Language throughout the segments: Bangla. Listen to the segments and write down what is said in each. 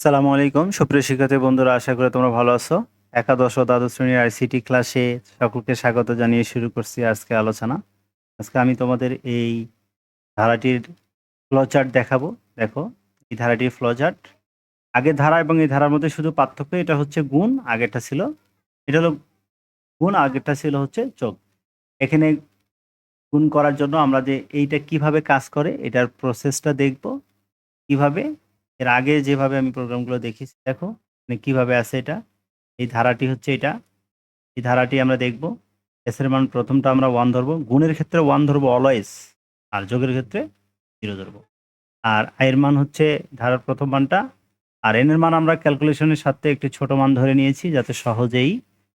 সালামু আলাইকুম। সুপ্রিয় শিক্ষার্থী বন্ধুরা, আশা করি তোমরা ভালো আছো। একাদশ ও দ্বাদশ শ্রেণির আইসিটি ক্লাসে সকলকে স্বাগত জানিয়ে শুরু করছি আজকে আলোচনা। আজকে আমি তোমাদের এই ধারাটির ফ্লোচার্ট দেখাবো। দেখো, এই ধারাটির ফ্লোচার্ট আগের ধারা এবং এই ধারার মধ্যে শুধু পার্থক্য, এটা হচ্ছে গুণ, আগেরটা ছিল। এটা হলো গুণ, আগেরটা ছিল হচ্ছে যোগ এখানে গুণ করার জন্য আমরা যে এইটা কীভাবে কাজ করে, এটার প্রসেসটা দেখব। কীভাবে এর আগে যেভাবে আমি প্রোগ্রামগুলো দেখেছি, দেখো মানে কীভাবে আছে এটা? এই ধারাটি হচ্ছে এটা। এই ধারাটি আমরা দেখব। এসের মান প্রথমটা আমরা ওয়ান ধরবো। গুণের ক্ষেত্রে ওয়ান ধরবো অলওয়েজ আর যোগের ক্ষেত্রে জিরো ধরবো। আর আয়ের মান হচ্ছে ধারার প্রথম মানটা। আর এনের মান আমরা ক্যালকুলেশনের সাথে একটি ছোট মান ধরে নিয়েছি, যাতে সহজেই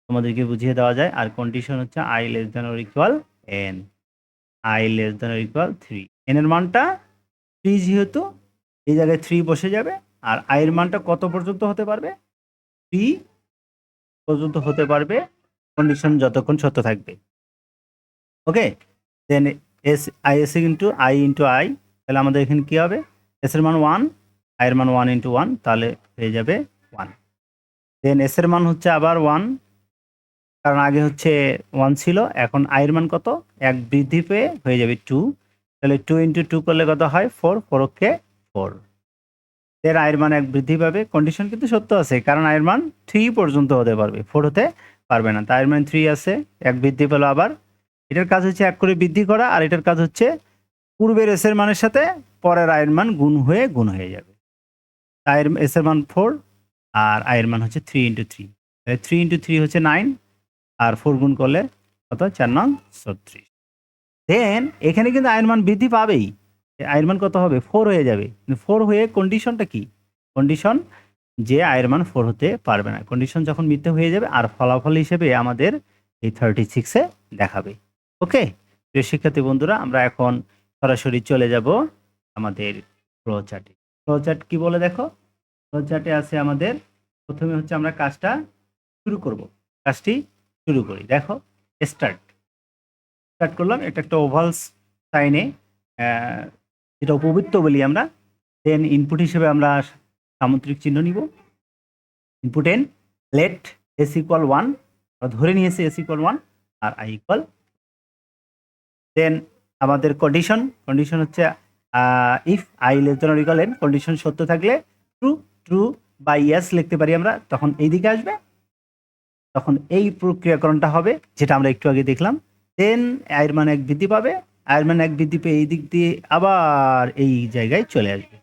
তোমাদেরকে বুঝিয়ে দেওয়া যায়। আর কন্ডিশন হচ্ছে I less than or equal N I less than or equal three এনের মানটা থ্রি যেহেতু এই জায়গায় থ্রি বসে যাবে আর আয়ের মানটা কত পর্যন্ত হতে পারবে? থ্রি পর্যন্ত হতে পারবে কন্ডিশন যতক্ষণ সত্য থাকবে। Okay then S I S into I into I তাহলে আমাদের এখানে কী হবে? এস এর মান ওয়ান আয়ের মান ওয়ান ইন্টু ওয়ান তাহলে হয়ে যাবে ওয়ান দেন এস এর মান হচ্ছে আবার ওয়ান কারণ আগে হচ্ছে ওয়ান ছিল, এখন আয়ের মান কত? এক বৃদ্ধি পেয়ে হয়ে যাবে টু তাহলে টু ইন্টু টু করলে কত হয়? ফোর ফোরকে ফোর এর আয়ের মান এক বৃদ্ধি পাবে। কন্ডিশন কিন্তু সত্য আছে, কারণ আয়ের মান থ্রি পর্যন্ত হতে পারবে ফোর হতে পারবে না। তাই আয়ের মান থ্রি আছে, এক বৃদ্ধি পেল আবার। এটার কাজ হচ্ছে এক করে বৃদ্ধি করা, আর এটার কাজ হচ্ছে পূর্বের এসের মানের সাথে পরের আয়ের মান গুণ হয়ে গুণ হয়ে যাবে। আয়ের এসের মান ফোর আর আয়ের মান হচ্ছে three into three three into three হচ্ছে নাইন আর ফোর গুণ করলে কত? চার নং ছত্রিশ। দেন এখানে কিন্তু আয়ের মান বৃদ্ধি পাবেই। আয়ের মান কত হবে? ফোর হয়ে যাবে। ফোর হয়ে কন্ডিশনটা কি? কন্ডিশন যে আয়ের মান ফোর হতে পারবে না। কন্ডিশন যখন মিথ্যে হয়ে যাবে, আর ফলাফল হিসেবে আমাদের এই থার্টি সিক্সে দেখাবে। ওকে প্রিয় শিক্ষার্থী বন্ধুরা, আমরা এখন সরাসরি চলে যাব আমাদের ফ্লো চার্টে ফ্লো চার্ট কি বলে দেখো? ফ্লো চার্টে আছে আমাদের, প্রথমে হচ্ছে আমরা কাজটা শুরু করব। কাজটি শুরু করি। দেখো স্টার্ট স্টার্ট করলাম। এটা একটা ওভাল সাইনে যেটা উপবৃত্ত বলি আমরা দেন ইনপুট হিসেবে আমরা সামুদ্রিক চিহ্ন নিব। Input N let S equal one ধরে নিয়েছে এস ইকুয়াল ওয়ান আর আই ইকুয়াল দেন আমাদের কন্ডিশন কন্ডিশন হচ্ছে if I less than N condition সত্য থাকলে ট্রু ট্রু বা ইয়াস লিখতে পারি আমরা, তখন এই দিকে আসবে। তখন এই প্রক্রিয়াকরণটা হবে, যেটা আমরা একটু আগে দেখলাম। দেন আয়ের মান এক বৃদ্ধি পাবে। আয়ের মান এক বৃদ্ধি পেয়ে এই দিক দিয়ে আবার এই জায়গায় চলে আসবে।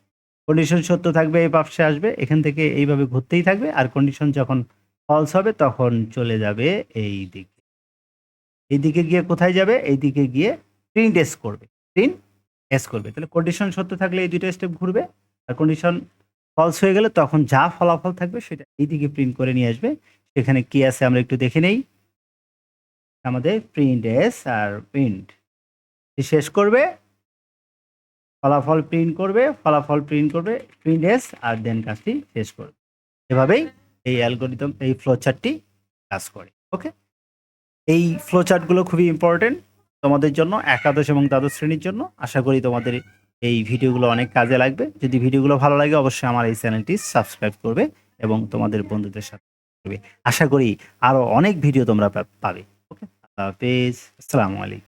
কন্ডিশন সত্য থাকবে, এই পাশে আসবে, এখান থেকে এইভাবে ঘুরতেই থাকবে, আর কন্ডিশন যখন ফলস হবে, তখন চলে যাবে এই দিকে। এই দিকে গিয়ে কোথায় যাবে? এই দিকে গিয়ে প্রিন্ট এস করবে। প্রিন্ট এস করবে। তাহলে কন্ডিশন সত্য থাকলে এই দুইটা স্টেপ ঘুরবে, আর কন্ডিশন ফলস হয়ে গেলে তখন যা ফলাফল থাকবে সেটা এই দিকে প্রিন্ট করে নিয়ে আসবে। সেখানে কি আছে আমরা একটু দেখে নেই। আমাদের প্রিন্ট এস আর প্রিন্ট শেষ করবে, ফলাফল প্রিন্ট করবে, ফলাফল প্রিন্ট করবে প্রিন্ট এস আর দেন কাজটি শেষ করবে। এভাবেই এই অ্যালগোরিদম এই ফ্লোচার্টটি কাজ করে ওকে এই ফ্লোচার্টগুলো খুবই ইম্পর্টেন্ট তোমাদের জন্য, একাদশ এবং দ্বাদশ শ্রেণির জন্য। আশা করি তোমাদের এই ভিডিওগুলো অনেক কাজে লাগবে। যদি ভিডিওগুলো ভালো লাগে, অবশ্যই আমার এই চ্যানেলটি সাবস্ক্রাইব করবে এবং তোমাদের বন্ধুদের সাথে করবে আশা করি আরও অনেক ভিডিও তোমরা পাবে ওকে পেজ আসসালামু আলাইকুম।